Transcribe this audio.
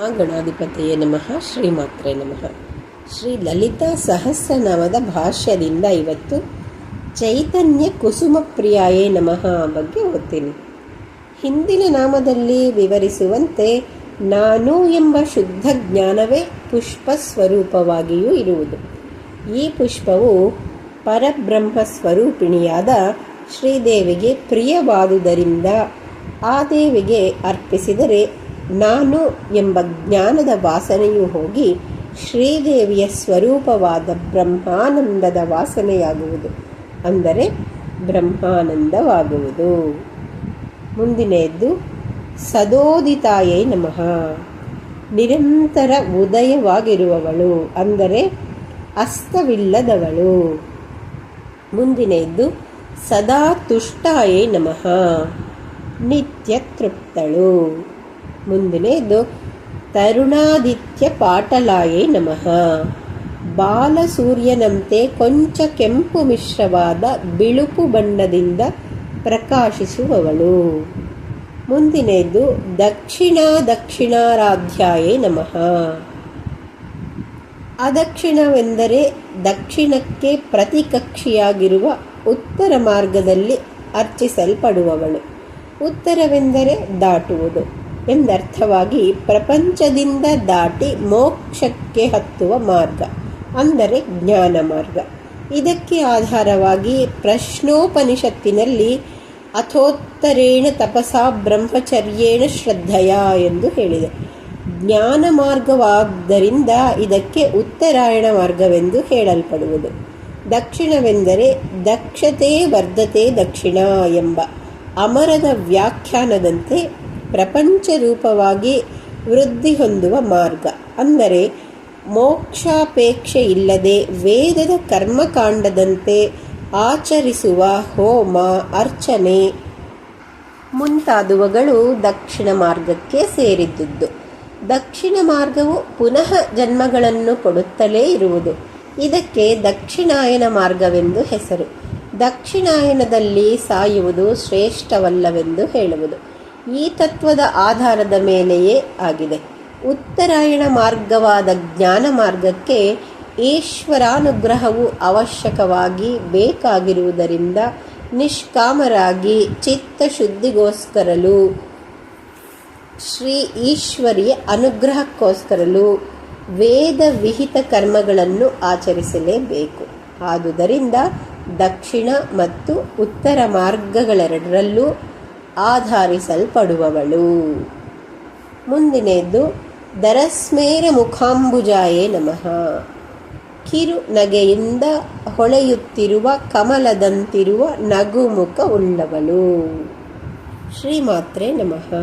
ಮಹಾಗಣಾಧಿಪತಿಯೇ ನಮಃ. ಶ್ರೀಮಾತ್ರೆ ನಮಃ. ಶ್ರೀ ಲಲಿತಾ ಸಹಸ್ರನಾಮದ ಭಾಷ್ಯದಿಂದ ಇವತ್ತು ಚೈತನ್ಯ ಕುಸುಮ ಪ್ರಿಯಾಯೇ ನಮಃ ಬಗ್ಗೆ ಓದ್ತೀನಿ. ಹಿಂದಿನ ನಾಮದಲ್ಲಿ ವಿವರಿಸುವಂತೆ ನಾನು ಎಂಬ ಶುದ್ಧ ಜ್ಞಾನವೇ ಪುಷ್ಪ ಸ್ವರೂಪವಾಗಿಯೂ ಇರುವುದು. ಈ ಪುಷ್ಪವು ಪರಬ್ರಹ್ಮ ಸ್ವರೂಪಿಣಿಯಾದ ಶ್ರೀದೇವಿಗೆ ಪ್ರಿಯವಾದುದರಿಂದ ಆ ದೇವಿಗೆ ಅರ್ಪಿಸಿದರೆ ನಾನು ಎಂಬ ಜ್ಞಾನದ ವಾಸನೆಯು ಹೋಗಿ ಶ್ರೀದೇವಿಯ ಸ್ವರೂಪವಾದ ಬ್ರಹ್ಮಾನಂದದ ವಾಸನೆಯಾಗುವುದು, ಅಂದರೆ ಬ್ರಹ್ಮಾನಂದವಾಗುವುದು. ಮುಂದಿನದ್ದು, ಸದೋದಿತಾಯೇ ನಮಃ. ನಿರಂತರ ಉದಯವಾಗಿರುವವಳು, ಅಂದರೆ ಅಸ್ತವಿಲ್ಲದವಳು. ಮುಂದಿನದ್ದು, ಸದಾ ತುಷ್ಟಾಯೇ ನಮಃ. ನಿತ್ಯ ತೃಪ್ತಳು. ಮುಂದಿನೆಯದು ತರುಣಾದಿತ್ಯ ಪಾಟಲಾಯೇ ನಮಃ. ಬಾಲಸೂರ್ಯನಂತೆ ಕೊಂಚ ಕೆಂಪು ಮಿಶ್ರವಾದ ಬಿಳುಪು ಬಣ್ಣದಿಂದ ಪ್ರಕಾಶಿಸುವವಳು. ಮುಂದಿನದು ದಕ್ಷಿಣ ದಕ್ಷಿಣಾರಾಧ್ಯಾಯೇ ನಮಃ. ಅದಕ್ಷಿಣವೆಂದರೆ ದಕ್ಷಿಣಕ್ಕೆ ಪ್ರತಿಕಕ್ಷಿಯಾಗಿರುವ ಉತ್ತರ ಮಾರ್ಗದಲ್ಲಿ ಅರ್ಚಿಸಲ್ಪಡುವವಳು. ಉತ್ತರವೆಂದರೆ ದಾಟುವುದು. ಎಂದರ್ಥವಾಗಿ ಪ್ರಪಂಚದಿಂದ ದಾಟಿ ಮೋಕ್ಷಕ್ಕೆ ಹತ್ತುವ ಮಾರ್ಗ, ಅಂದರೆ ಜ್ಞಾನ ಮಾರ್ಗ. ಇದಕ್ಕೆ ಆಧಾರವಾಗಿ ಪ್ರಶ್ನೋಪನಿಷತ್ತಿನಲ್ಲಿ ಅಥೋತ್ತರೇಣ ತಪಸಾ ಬ್ರಹ್ಮಚರ್ಯೇಣ ಶ್ರದ್ಧೆಯ ಎಂದು ಹೇಳಿದೆ. ಜ್ಞಾನ ಮಾರ್ಗವಾದ್ದರಿಂದ ಇದಕ್ಕೆ ಉತ್ತರಾಯಣ ಮಾರ್ಗವೆಂದು ಹೇಳಲ್ಪಡುವುದು. ದಕ್ಷಿಣವೆಂದರೆ ದಕ್ಷತೆ ವರ್ಧತೆ ದಕ್ಷಿಣ ಎಂಬ ಅಮರದ ವ್ಯಾಖ್ಯಾನದಂತೆ ಪ್ರಪಂಚ ರೂಪವಾಗಿ ವೃದ್ಧಿ ಹೊಂದುವ ಮಾರ್ಗ. ಅಂದರೆ ಮೋಕ್ಷಾಪೇಕ್ಷೆ ಇಲ್ಲದೆ ವೇದದ ಕರ್ಮಕಾಂಡದಂತೆ ಆಚರಿಸುವ ಹೋಮ, ಅರ್ಚನೆ ಮುಂತಾದವುಗಳು ದಕ್ಷಿಣ ಮಾರ್ಗಕ್ಕೆ ಸೇರಿದ್ದುದು ದಕ್ಷಿಣ ಮಾರ್ಗವು ಪುನಃ ಜನ್ಮಗಳನ್ನು ಕೊಡುತ್ತಲೇ ಇರುವುದು. ಇದಕ್ಕೆ ದಕ್ಷಿಣಾಯನ ಮಾರ್ಗವೆಂದು ಹೆಸರು. ದಕ್ಷಿಣಾಯನದಲ್ಲಿ ಸಾಯುವುದು ಶ್ರೇಷ್ಠವಲ್ಲವೆಂದು ಹೇಳುವುದು. ಈ ತತ್ವದ ಆಧಾರದ ಮೇಲೆಯೇ ಆಗಿದೆ. ಉತ್ತರಾಯಣ ಮಾರ್ಗವಾದ ಜ್ಞಾನ ಮಾರ್ಗಕ್ಕೆ ಈಶ್ವರಾನುಗ್ರಹವು ಅವಶ್ಯಕವಾಗಿ ಬೇಕಾಗಿರುವುದರಿಂದ ನಿಷ್ಕಾಮರಾಗಿ ಚಿತ್ತಶುದ್ಧಿಗೋಸ್ಕರಲು, ಶ್ರೀ ಈಶ್ವರಿಯ ಅನುಗ್ರಹಕ್ಕೋಸ್ಕರಲು ವೇದ ವಿಹಿತ ಕರ್ಮಗಳನ್ನು ಆಚರಿಸಲೇಬೇಕು. ಆದುದರಿಂದ ದಕ್ಷಿಣ ಮತ್ತು ಉತ್ತರ ಮಾರ್ಗಗಳೆರಡರಲ್ಲೂ ಆಧರಿಸಲ್ಪಡುವವಳು. ಮುಂದಿನದ್ದು ದರಸ್ಮೇರ ಮುಖಾಂಬುಜಾಯೇ ನಮಃ. ಕಿರು ನಗೆಯಿಂದ ಹೊಳೆಯುತ್ತಿರುವ ಕಮಲದಂತಿರುವ ನಗುಮುಖ ಉಳ್ಳವಳು. ಶ್ರೀಮಾತ್ರೆ ನಮಃ.